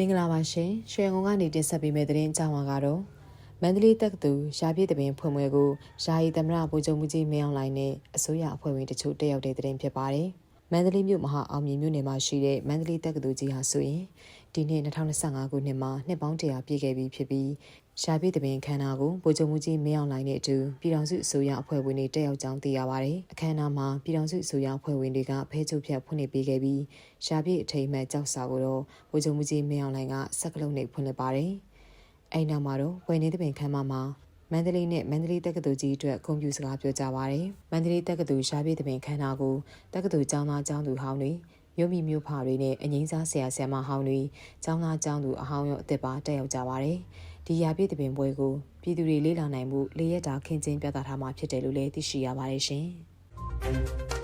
မင်္ဂလာပါရှင်ရွှေငုံကနေတင်ဆက်ပေးမယ့်သတင်းအကြောင်းအရာကတော့မန္တလေးတက္ကသိုလ်ရာပြည့်တပင်ဖွင့်ပွဲကိုယာယီသမရဗိုလ်ချုပ်မှုကြီးမင်းအောင်လှိုင်နဲ့အစိုးရအဖွဲ့ဝင်တချို့တက်ရောက်တဲ့သတင်းဖြစ်ပါတယ်မန္တလေးမြို့မဟာအောင်မြင်မြို့နယ်မှာရှိတဲ့မန္တလေးတက္ကသိုလ်ကြီးဟာဆိုရင် ဒီနှစ်2025ခုနှစ်မှာနှစ်ပေါင်း100ပြည့်ခဲ့ပြီဖြစ်ပြီးရှားပြည့်တပင်ခမ်းနားကိုဗိုလ်ချုပ်မှုကြီးမင်းအောင်လှိုင်နဲ့အတူပြည်ထောင်စုအစိုးရအဖွဲ့ဝင်တွေတက်ရောက်ကြောင်းသိရပါတယ်။အခမ်းအနားမှာပြည်ထောင်စုအစိုးရအဖွဲ့ဝင်တွေကဖဲချုပ်ဖြတ်ဖွင့်လှစ်ပေးခဲ့ပြီးရှားပြည့်အထိမ်းအမှတ်ကြောက်စာကိုတော့ဗိုလ်ချုပ်မှုကြီးမင်းအောင်လှိုင်ကစက်ကလုံးနဲ့ဖွင့်လှစ်ပါတယ်။အဲဒီနောက်မှာတော့ဝယ်နေတပင်ခမ်းမမှာမန္တလေးနဲ့မန္တလေးတက္ကသိုလ်ကြီးအတွက်ဂုဏ်ပြုစကားပြောကြပါရယ်။မန္တလေးတက္ကသိုလ်ရှားပြည့်တပင်ခမ်းနားကိုတက္ကသိုလ်ကျောင်းသားကျောင်းသူဟောင်းတွေ မြို့မိမြို့ဖတွေနဲ့အငိမ့်စားဆရာဆရာမဟောင်းတွေကျောင်းသားကျောင်းသူအဟောင်းရောအသက်ပါတက်ရောက်ကြပါရယ်။ဒီရာပြည့်တပင်ပွဲကိုပြည်သူတွေလေ့လာနိုင်မှုလေးရက်တာခင်းကျင်းပြသထားမှာဖြစ်တယ်လို့လည်းသိရှိရပါတယ်ရှင်။